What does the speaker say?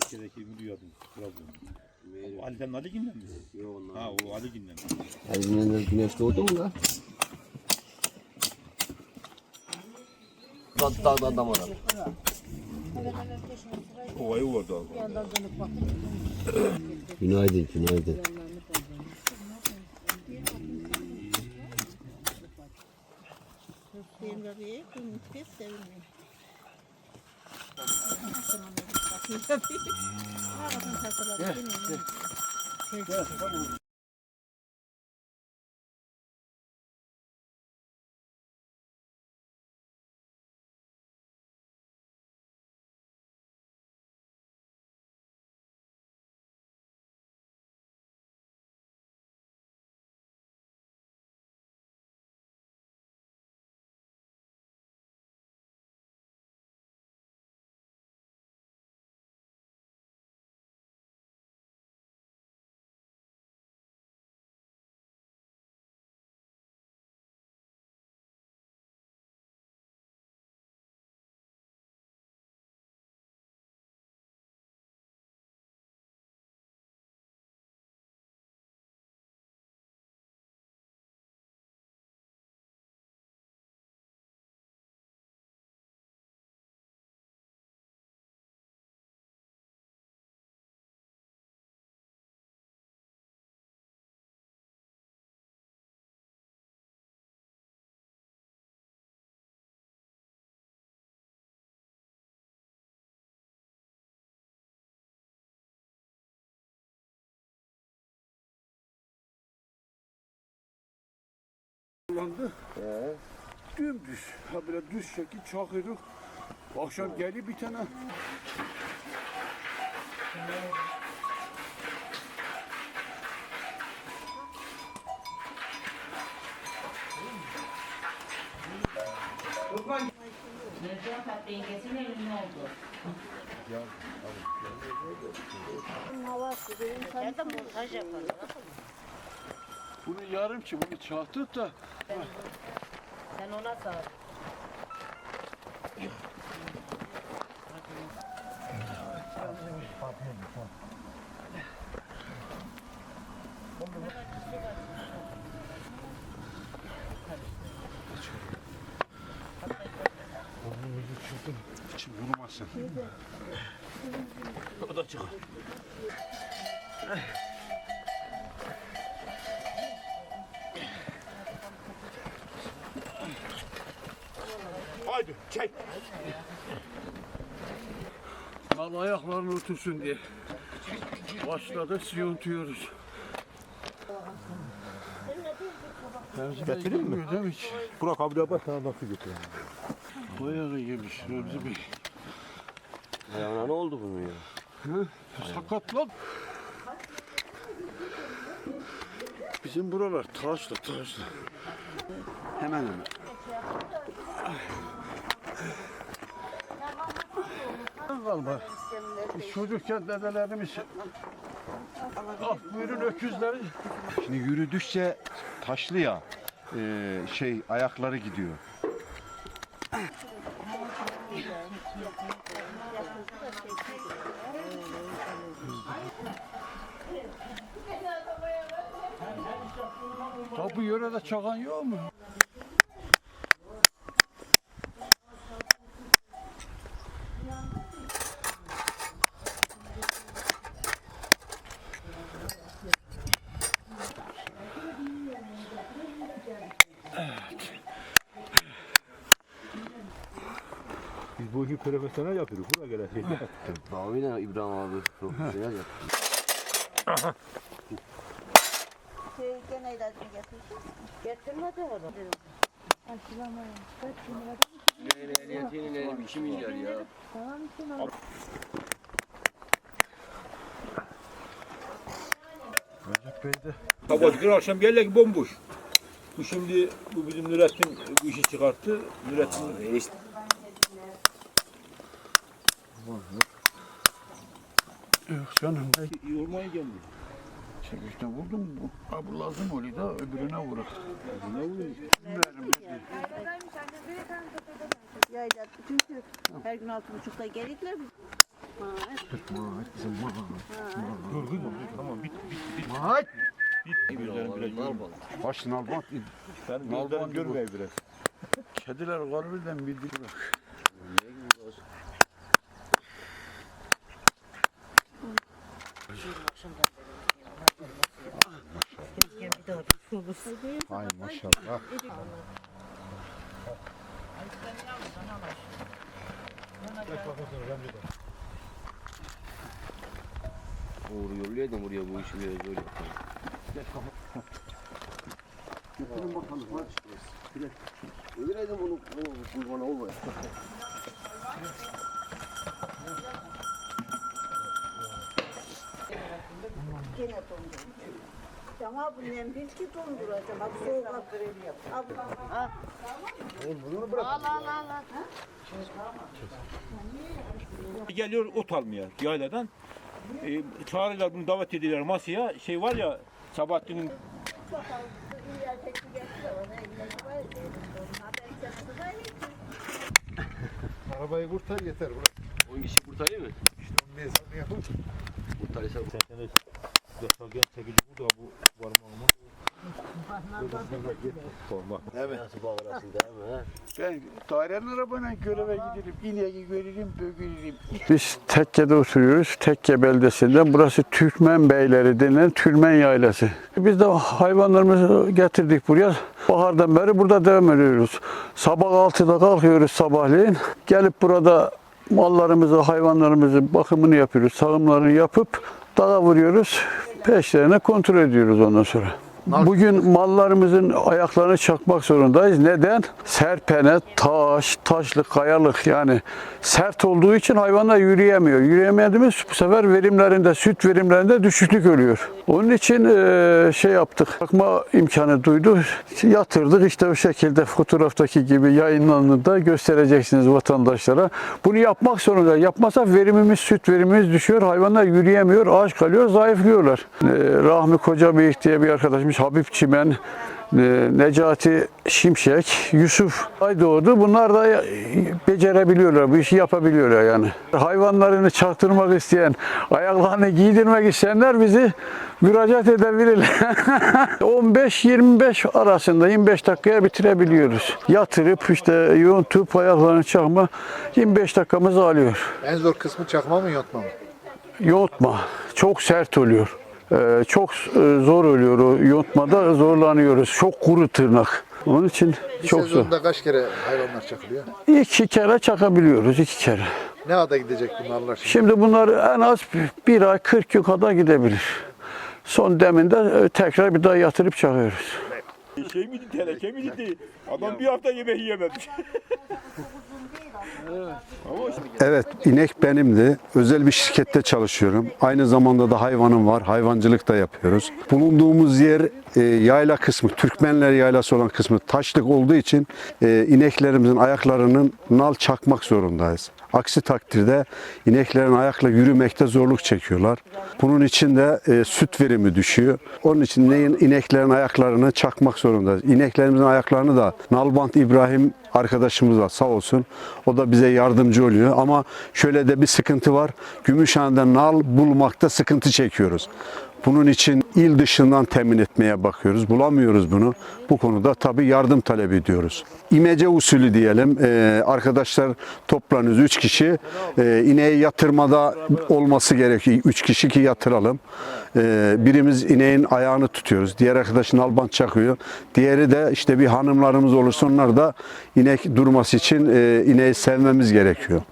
Tekkedeki biliyordum. Trabzon. Ali sen Ali Gin'den mi? Yok onlar. Ha o Ali Gin'den. Her güneş doğdu mu da? Dağ, dağ, dağ, var. Ovayı vardı abi. Günaydın, günaydın. Sevimleri, kıymetli sevimli. kullandı. Dümdüz. Ha böyle düz şekil çakırdık. Akşam geldi bir tane. Nevzat dengesinin elinde oldu. Ya da montaj yapalım. Bunu yarım ki bunu çaktık da. Sen ona sor. Hiç vurmasın. O da çıkar. Haydi çek. Mal ayaklarını otursun diye. Başladı yontuyoruz. Getireyim mi? Değil mi hiç? Burak abi de bak sana nasıl götürüyor. Bayağı yemiş Remzi Bey. Ayağına ne oldu bunun ya? Sakat lan. Bizim buralar taşlı taşlı. Hemen hemen. Galiba. Biz çocukken dedelerimiz ah buyurun öküzleri Şimdi yürüdükçe taşlı ya e, şey ayakları gidiyor. Ya bu yörede çakan yok mu? Biz bu işi profesyonel yapıyoruz. Buraya gelen şey. Abi ne İbrahim abi? Çok güzel yaptı. Şey gene ilacını getireceğiz. Getirmedi onu. Ehliyetinin 2 milyar ya. Recep Bey de Kabacıklar akşam geldi ki bomboş. Bu şimdi bu bizim Nurettin bu işi çıkarttı. Nurettin. Yok canım ben yormaya gelmiyor. çekişte vurdum. Bu, ha, bu lazım oluyor da öbürüne vurur. Ne oluyor? Bilmiyorum, ne Yayla çünkü her gün altı buçukta gelikler. Ha, Dur kızım dur tamam bit bit bit. Maç. Bit gözlerim biraz görmüyor. Baş nalbant. Nalbant gözlerim görmüyor biraz. Kediler kalbiden bildik. Ay maşallah. Uğur yolluyordu buraya bu işi biraz zor yaptım. Öldüreydin bunu, bunu kurban olma. Gene donduracağım. Ama bu nem bil ki donduracağım. Bak soğuk al. Al. Al al al. al. Geliyor ot almaya yayladan. E, çağırırlar bunu davet ediyorlar masaya. Şey var ya Sabahattin'in. Arabayı kurtar yeter. Bırak. 10 kişi kurtarıyor mu? İşte onun hesabını yapın. Kurtarırsa Sen genç çekici bu da bu nasıl bağırasın değil mi? Dairenin arabayla göreve gidelim. İneği görelim, bögülelim. Biz Tekke'de oturuyoruz. Tekke beldesinde. Burası Türkmen Beyleri denilen Türkmen Yaylası. Biz de hayvanlarımızı getirdik buraya. Bahardan beri burada devam ediyoruz. Sabah 6'da kalkıyoruz sabahleyin. Gelip burada mallarımızı, hayvanlarımızı bakımını yapıyoruz. Sağımlarını yapıp dağa vuruyoruz. Peşlerine kontrol ediyoruz ondan sonra. Bugün mallarımızın ayaklarını çakmak zorundayız. Neden? Serpene, taş, taşlık, kayalık yani sert olduğu için hayvanlar yürüyemiyor. Yürüyemediğimiz bu sefer verimlerinde, süt verimlerinde düşüklük oluyor. Onun için eee, şey yaptık. Bakma imkanı duydu. Yatırdık işte o şekilde fotoğraftaki gibi yayınlandığında göstereceksiniz vatandaşlara. Bunu yapmak zorunda. Yapmazsak verimimiz, süt verimimiz düşüyor. Hayvanlar yürüyemiyor, ağaç kalıyor, zayıflıyorlar. Eee, Rahmi Kocabıyık diye bir arkadaşımız Habib Çimen, e, Necati Şimşek, Yusuf Aydoğdu bunlar da becerebiliyorlar, bu işi yapabiliyorlar yani. Hayvanlarını çaktırmak isteyen, ayaklarını giydirmek isteyenler bizi müracaat edebilirler. 15-25 arasında 25 dakikaya bitirebiliyoruz. Yatırıp işte yontup ayaklarını çakma 25 dakikamızı alıyor. En zor kısmı çakma mı yontma mı? Yontma çok sert oluyor. Ee, çok e, zor oluyor o yontmada zorlanıyoruz. Çok kuru tırnak. Onun için Bir çok zor. kaç kere hayvanlar çakılıyor? İki kere çakabiliyoruz, iki kere. Ne ada gidecek bunlarlar şimdi? Şimdi bunlar en az bir ay 40 gün kadar gidebilir. Son deminde e, tekrar bir daha yatırıp çakıyoruz. Şey miydi teneke miydi? Adam bir hafta yemeği yememiş. Evet, inek benimdi. Özel bir şirkette çalışıyorum. Aynı zamanda da hayvanım var. Hayvancılık da yapıyoruz. Bulunduğumuz yer e, yayla kısmı, Türkmenler yaylası olan kısmı taşlık olduğu için e, ineklerimizin ayaklarının nal çakmak zorundayız. Aksi takdirde ineklerin ayakla yürümekte zorluk çekiyorlar. Bunun için de e, süt verimi düşüyor. Onun için neyin ineklerin ayaklarını çakmak zorundayız. İneklerimizin ayaklarını da Nalbant İbrahim arkadaşımız var sağ olsun. O da bize yardımcı oluyor. Ama şöyle de bir sıkıntı var. Gümüşhane'de nal bulmakta sıkıntı çekiyoruz. Bunun için il dışından temin etmeye bakıyoruz. Bulamıyoruz bunu. Bu konuda tabii yardım talep ediyoruz. İmece usulü diyelim. Ee, arkadaşlar toplanıyoruz. Üç kişi. Ee, ineği yatırmada olması gerekiyor. Üç kişi ki yatıralım. Ee, birimiz ineğin ayağını tutuyoruz. Diğer arkadaşın alban çakıyor. Diğeri de işte bir hanımlarımız olursa onlar da inek durması için e, ineği sevmemiz gerekiyor.